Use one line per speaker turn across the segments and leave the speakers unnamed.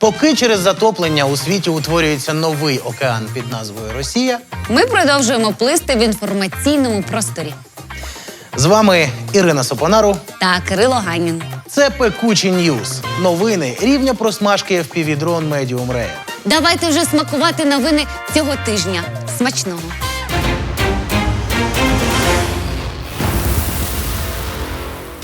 Поки через затоплення у світі утворюється новий океан під назвою Росія.
Ми продовжуємо плисти в інформаційному просторі.
З вами Ірина Сопонару.
Та Кирило Ганін.
Це пекучі Ньюз. Новини рівня просмажки FPV-дрон Medium Rare.
Давайте вже смакувати новини цього тижня. Смачного!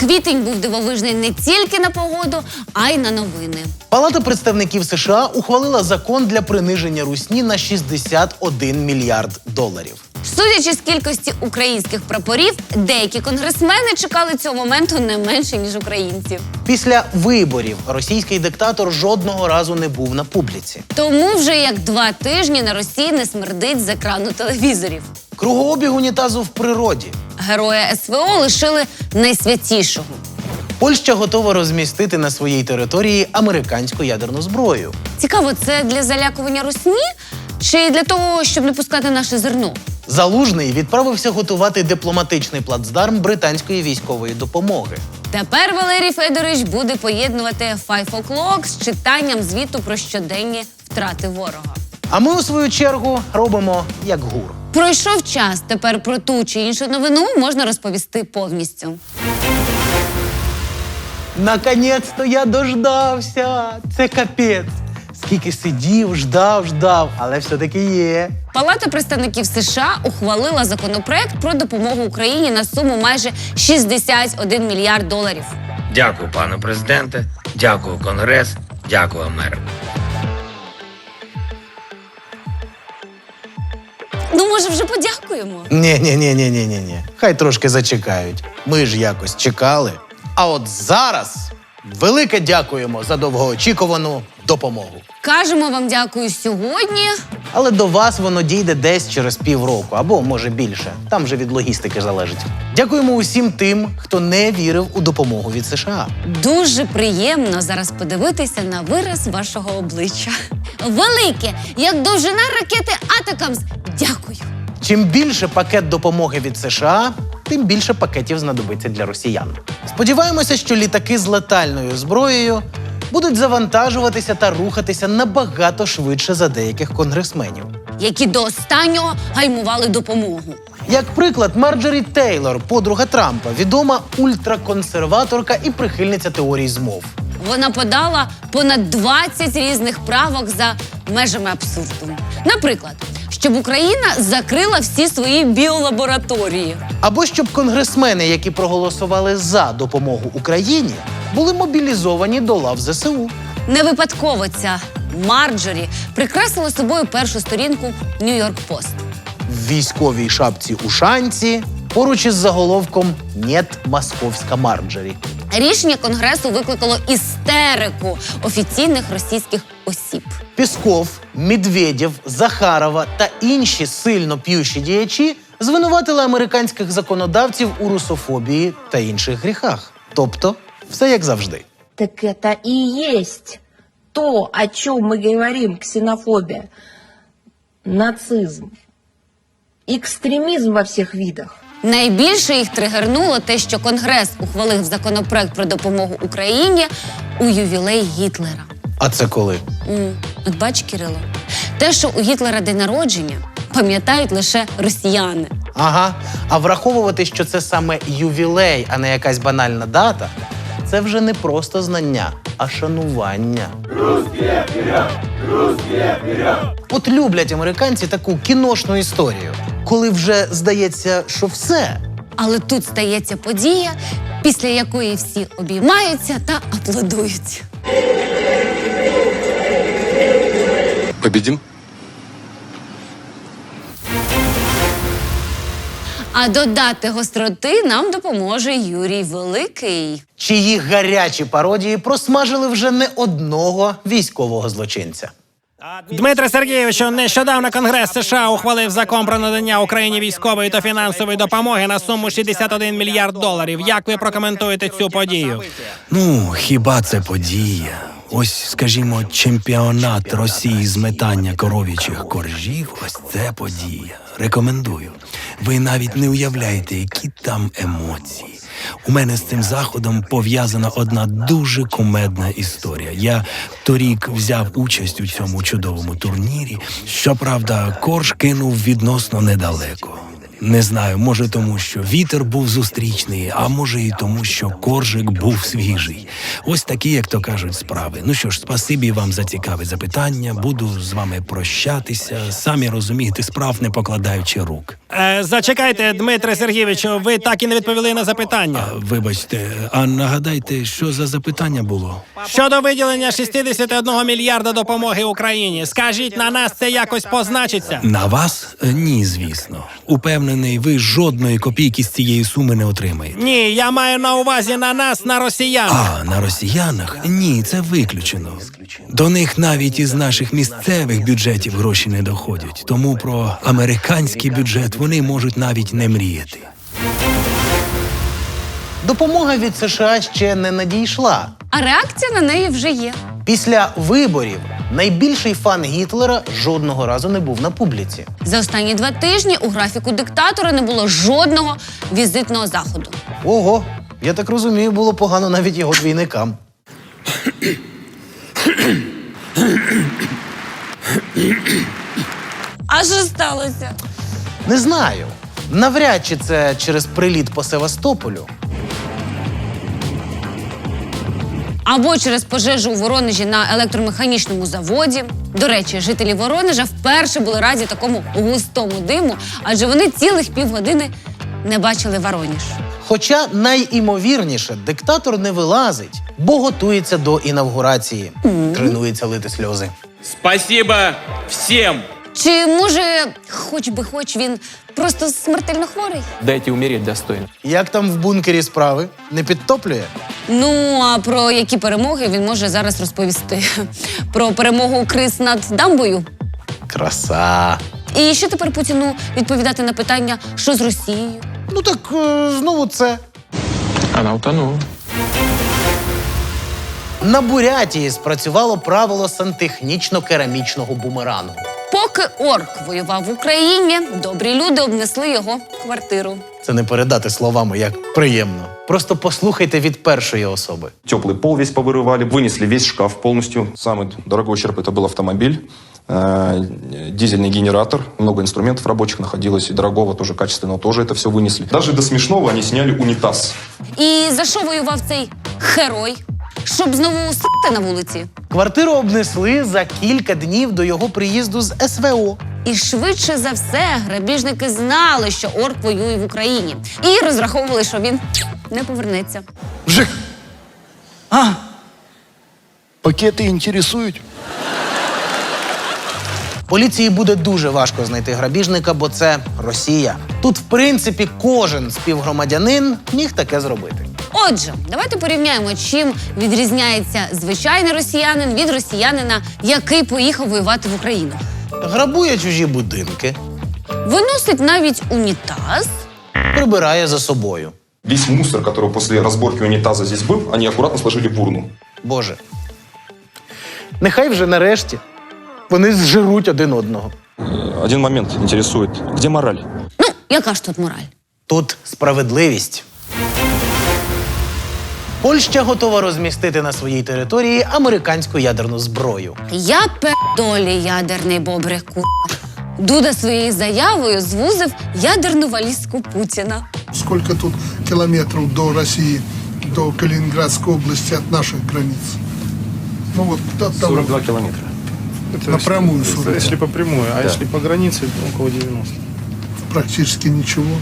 Квітень був дивовижний не тільки на погоду, а й на новини.
Палата представників США ухвалила закон для приниження русні на 61 мільярд доларів.
Судячи з кількості українських прапорів, деякі конгресмени чекали цього моменту не менше ніж українці.
Після виборів російський диктатор жодного разу не був на публіці.
Тому вже як два тижні на Росії не смердить з екрану телевізорів.
Кругообіг унітазу в природі.
Героя СВО лишили найсвятішого.
Польща готова розмістити на своїй території американську ядерну зброю.
Цікаво, це для залякування русні чи для того, щоб не пускати наше зерно?
Залужний відправився готувати дипломатичний плацдарм британської військової допомоги.
Тепер Валерій Федорович буде поєднувати Five O'Clock з читанням звіту про щоденні втрати ворога.
А ми, у свою чергу, робимо як гур.
Пройшов час. Тепер про ту чи іншу новину можна розповісти повністю.
Наконець-то я дождався. Це капець. Скільки сидів, ждав, ждав, але все-таки є.
Палата представників США ухвалила законопроект про допомогу Україні на суму майже 61 мільярд доларів.
Дякую, пане президенте. Дякую, Конгрес. Дякую, Америка.
Ну, може, вже подякуємо.
Ні, ні, ні, ні, ні, ні, ні. Хай трошки зачекають. Ми ж якось чекали. А от зараз велике дякуємо за довгоочікувану допомогу.
Кажемо вам дякую сьогодні.
Але до вас воно дійде десь через півроку, або може більше. Там вже від логістики залежить. Дякуємо усім тим, хто не вірив у допомогу від США.
Дуже приємно зараз подивитися на вираз вашого обличчя. Велике, як довжина ракети Атакамс. Дякую.
Чим більше пакет допомоги від США, тим більше пакетів знадобиться для росіян. Сподіваємося, що літаки з летальною зброєю будуть завантажуватися та рухатися набагато швидше за деяких конгресменів.
Які до останнього гаймували допомогу.
Як приклад, Марджорі Тейлор, подруга Трампа, відома ультраконсерваторка і прихильниця теорій змов.
Вона подала понад 20 різних правок за межами абсурду. Наприклад, щоб Україна закрила всі свої біолабораторії.
Або щоб конгресмени, які проголосували за допомогу Україні, були мобілізовані до лав ЗСУ.
Не випадково ця Марджорі прикрасила собою першу сторінку Нью-Йорк Пост.
в військовій шапці у шанці поруч із заголовком «Нєт московська Марджорі.
Рішення конгресу викликало істерику офіційних російських осіб.
Пісков, Медведєв, Захарова та інші сильно п'ющі діячі звинуватили американських законодавців у русофобії та інших гріхах. Тобто, все як завжди.
Так это и есть то, о чем мы говорим, ксенофобия, нацизм, экстремизм во всех видах.
Найбільше їх тригернуло те, що Конгрес ухвалив законопроект про допомогу Україні у ювілей Гітлера.
А це коли?
М, От бач, Кирило, те, що у Гітлера день народження, пам'ятають лише росіяни.
Ага. А враховувати, що це саме ювілей, а не якась банальна дата, це вже не просто знання, а шанування. От люблять американці таку кіношну історію, коли вже здається, що все.
Але тут стається подія, після якої всі обіймаються та аплодують.
Победим?
А додати гостроти нам допоможе Юрій Великий.
Чиї гарячі пародії просмажили вже не одного військового злочинця.
Дмитре Сергійовичу, нещодавно Конгрес США ухвалив закон про надання Україні військової та фінансової допомоги на суму 61 мільярд доларів. Як ви прокоментуєте цю подію?
Ну, хіба це подія? Ось, скажімо, чемпіонат Росії з метання коров'ячих коржів. Ось це подія. Рекомендую. Ви навіть не уявляєте, які там емоції. У мене з цим заходом пов'язана одна дуже кумедна історія. Я торік взяв участь у цьому чудовому турнірі. Щоправда, корж кинув відносно недалеко. Не знаю, може тому, що вітер був зустрічний, а може і тому, що коржик був свіжий. Ось такі, як то кажуть, справи. Ну що ж, спасибі вам за цікаве запитання. Буду з вами прощатися. Самі розумієте, справ не покладаючи рук.
Е, зачекайте, Дмитре Сергійовичу, ви так і не відповіли на запитання.
А, вибачте, а нагадайте, що за запитання було?
Щодо виділення 61 мільярда допомоги Україні, скажіть, на нас це якось позначиться?
На вас? Е, Ні, звісно. Упевнений, ви жодної копійки з цієї суми не отримаєте.
Ні, я маю на увазі на нас, на росіян.
А на росіянах? Ні, це виключено. До них навіть із наших місцевих бюджетів гроші не доходять. Тому про американський бюджет вони можуть навіть не мріяти.
Допомога від США ще не надійшла.
А реакція на неї вже є.
Після виборів найбільший фан Гітлера жодного разу не був на публіці.
За останні два тижні у графіку диктатора не було жодного візитного заходу.
Ого, я так розумію, було погано навіть його двійникам.
А що сталося?
Не знаю. Навряд чи це через приліт по Севастополю.
Або через пожежу у Воронежі на електромеханічному заводі. До речі, жителі Воронежа вперше були раді такому густому диму, адже вони цілих півгодини не бачили Вороніж.
Хоча найімовірніше, диктатор не вилазить, бо готується до інавгурації. Тренується лити сльози.
Спасибо всем!
Чи може, хоч би хоч він просто смертельно хворий?
Дайте умереть достойно.
Як там в бункері справи? Не підтоплює?
Ну а про які перемоги він може зараз розповісти? Про перемогу Крис над дамбою?
Краса.
І що тепер Путіну відповідати на питання, що з Росією?
Ну так е, знову це.
Она утонула.
На Бурятії спрацювало правило сантехнічно-керамічного бумерангу.
Поки орк воював в Україні, добрі люди обнесли його квартиру.
Це не передати словами, як приємно. Просто послухайте від першої особи.
Теплый пол весь повырывали, вынесли весь шкаф полностью. Самый дорогой ущерб это был автомобиль, э, дизельный генератор, много инструментов рабочих находилось, и дорогого тоже, качественного тоже это все вынесли. Даже до смешного они сняли унитаз.
І за що воював цей герой? Щоб знову срати на вулиці.
Квартиру обнесли за кілька днів до його приїзду з СВО.
І швидше за все грабіжники знали, що орк воює в Україні, і розраховували, що він не повернеться.
Жик. А? Пакети інтересують?
Поліції буде дуже важко знайти грабіжника, бо це Росія. Тут, в принципі, кожен співгромадянин міг таке зробити.
Отже, давайте порівняємо, чим відрізняється звичайний росіянин від росіянина, який поїхав воювати в Україну.
Грабує чужі будинки,
Виносить навіть унітаз,
прибирає за собою.
Весь мусор, который после разборки унитаза здесь был, они аккуратно сложили в урну.
Боже. Нехай вже нарешті вони зжируть один одного.
Э, Один момент интересует. Где мораль?
Ну, яка ж тут мораль?
Тут справедливість. Польща готова розмістити на своїй території американську ядерну зброю.
Я педолі ядерний бобрик ку. Дуда своєю заявою звузив ядерну валізку Путіна.
Сколько тут километров до России, до Калининградской области от наших границ? Ну вот от того,
километра.
напрямую 40,
Если по прямой, а если по границе, то около 90.
практически ничего.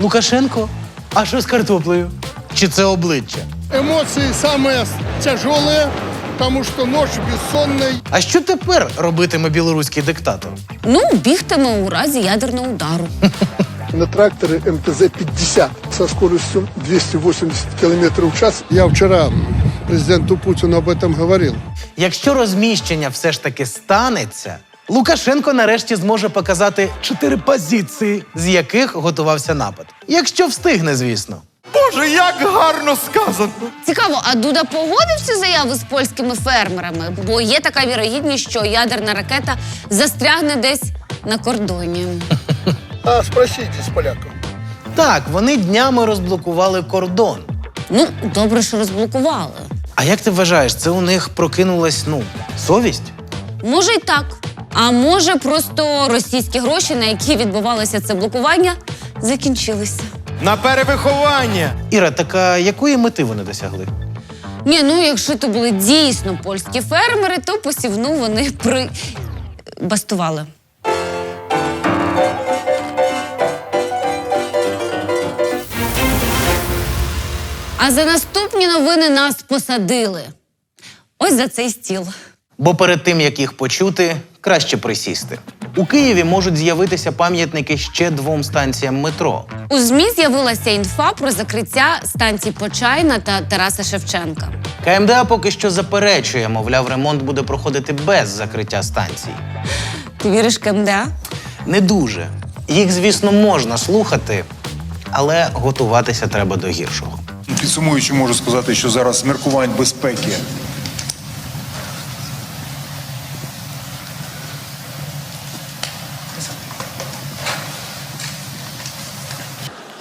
Лукашенко? А що з картоплею? Чи це обличчя?
Эмоции самые тяжелые, потому что ночь бессонная.
А що тепер робитиме білоруський диктатор?
Ну, бігтиме у разі ядерного удару.
На тракторе МТЗ-50 со скоростью 280 километров в час. Я вчера президенту Путину об этом говорил.
Якщо розміщення все ж таки станеться, Лукашенко нарешті зможе показати чотири позиції, з яких готувався напад. Якщо встигне, звісно.
Цікаво, а Дуда погодив цю заяву з польськими фермерами? Бо є така вірогідність, що ядерна ракета застрягне десь на кордоні.
А спросите с поляков.
Так, вони днями розблокували кордон.
Ну, добре, що розблокували.
А як ти вважаєш, це у них прокинулась ну совість?
Може й так. А може, просто російські гроші, на які відбувалося це блокування, закінчилися.
На перевиховання.
Іра, так а якої мети вони досягли?
Ні, ну якщо то були дійсно польські фермери, то посівну вони при бастували. А за наступні новини нас посадили. Ось за цей стіл.
Бо перед тим як їх почути, краще присісти. У Києві можуть з'явитися пам'ятники ще двом станціям метро.
У ЗМІ з'явилася інфа про закриття станцій Почайна та Тараса Шевченка.
КМДА поки що заперечує, мовляв, ремонт буде проходити без закриття станцій.
Ти віриш КМДА?
Не дуже. Їх, звісно, можна слухати, але готуватися треба до гіршого.
Підсумуючи, можу сказати, що зараз з міркувань безпеки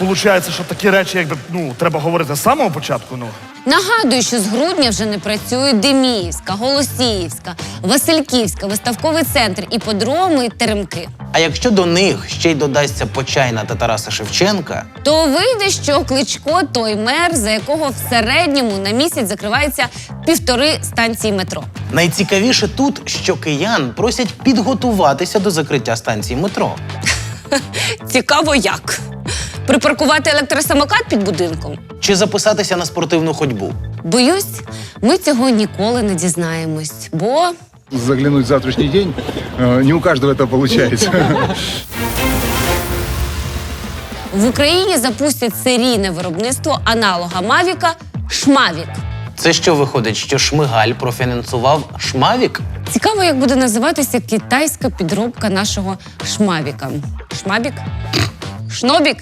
Получається, що такі речі, якби ну треба говорити з самого початку. Ну
Нагадую, що з грудня вже не працюють Деміївська, Голосіївська, Васильківська, виставковий центр, іподроми і теремки.
А якщо до них ще й додасться Почайна та Тараса Шевченка,
То вийде, що Кличко той мер, за якого в середньому на місяць закривається півтори станції метро.
найцікавіше тут, що киян просять підготуватися до закриття станції метро.
Цікаво як. Припаркувати електросамокат під будинком.
Чи записатися на спортивну ходьбу.
Боюсь, ми цього ніколи не дізнаємось, бо
заглянуть в завтрашній день не у кожного це виходить.
в Україні запустять серійне виробництво аналога Мавіка Шмавік.
Це що виходить, що Шмигаль профінансував Шмавік?
Цікаво, як буде називатися китайська підробка нашого Шмавіка. Шмабік? Шнобік?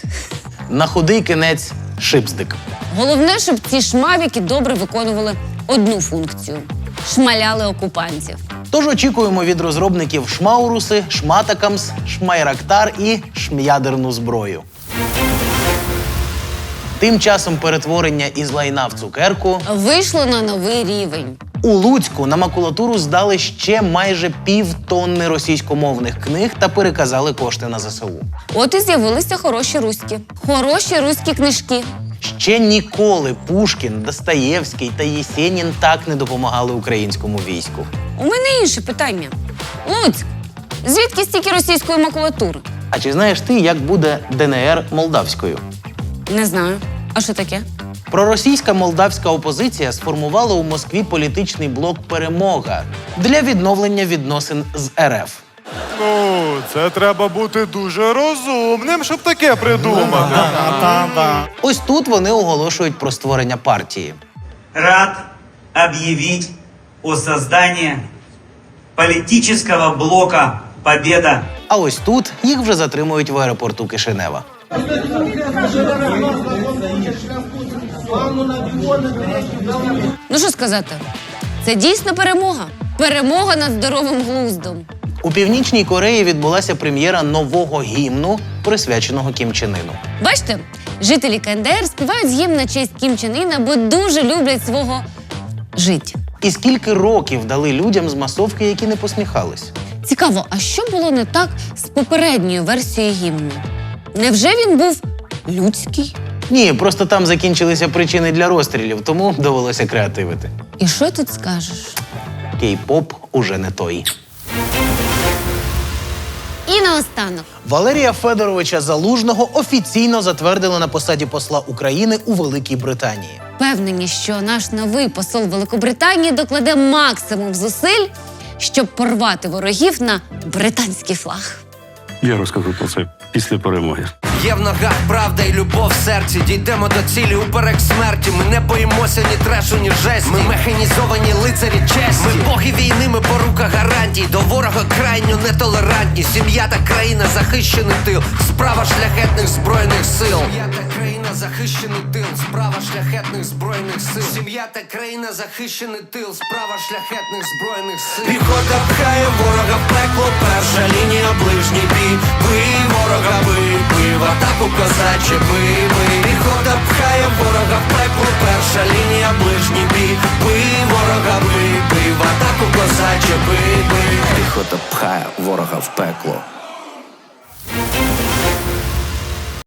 На худий кінець шипздик.
Головне, щоб ці шмавіки добре виконували одну функцію шмаляли окупантів.
Тож очікуємо від розробників Шмауруси, Шматакамс, Шмайрактар і Шм'ядерну зброю. Тим часом перетворення із лайна в цукерку
Вийшло на новий рівень.
У Луцьку на макулатуру здали ще майже пів тонни російськомовних книг та переказали кошти на ЗСУ.
От і з'явилися хороші руські. Хороші руські книжки.
Ще ніколи Пушкін, Достоєвський та Єсенін так не допомагали українському війську.
У мене інше питання. Луцьк, звідки стільки російської макулатури?
А чи знаєш ти, як буде ДНР молдавською?
Не знаю. А що таке?
Проросійська молдавська опозиція сформувала у Москві політичний блок Перемога для відновлення відносин з РФ.
ну це треба бути дуже розумним, щоб таке придумати.
Ось тут вони оголошують про створення партії.
рад объявить о создании политического блока «Победа».
А ось тут їх вже затримують в аеропорту Кишинева.
Ну що сказати? Це дійсно перемога. Перемога над здоровим глуздом.
У північній Кореї відбулася прем'єра нового гімну, присвяченого Кім Чен Іну.
Бачите, жителі КНДР співають гімн на честь Кім Чен Іна, бо дуже люблять свого життя.
І скільки років дали людям з масовки, які не посміхались?
Цікаво, а що було не так з попередньою версією гімну? Невже він був людський?
Ні, просто там закінчилися причини для розстрілів, тому довелося креативити.
І що тут скажеш?
Кей-поп уже не той.
І наостанок.
Валерія Федоровича Залужного офіційно затвердили на посаді посла України у Великій Британії.
Впевнені, що наш новий посол Великобританії докладе максимум зусиль, щоб порвати ворогів на британський флаг.
Я розкажу про це після перемоги.
Є в ногах правда і любов в серці. Дійдемо до цілі уперек смерті. Ми не боїмося ні трешу, ні жесті. Ми механізовані лицарі честі. Ми боги війни, ми порука гарантій до ворога крайньо нетолерантні. Сім'я та країна захищений тил, справа шляхетних збройних сил. Сім'я та країна захищений тил, справа шляхетних збройних сил. Сім'я та країна захищений тил, справа шляхетних збройних сил. Піхота пхає ворога пекло, перша лінія ближній бій. Бий ворога, бий, в атаку козаче бий Піхота пхає ворога в пекло, перша лінія, ближній бій, бий ворога бий, бий в атаку козаче бий бий Піхота пхає ворога в пекло.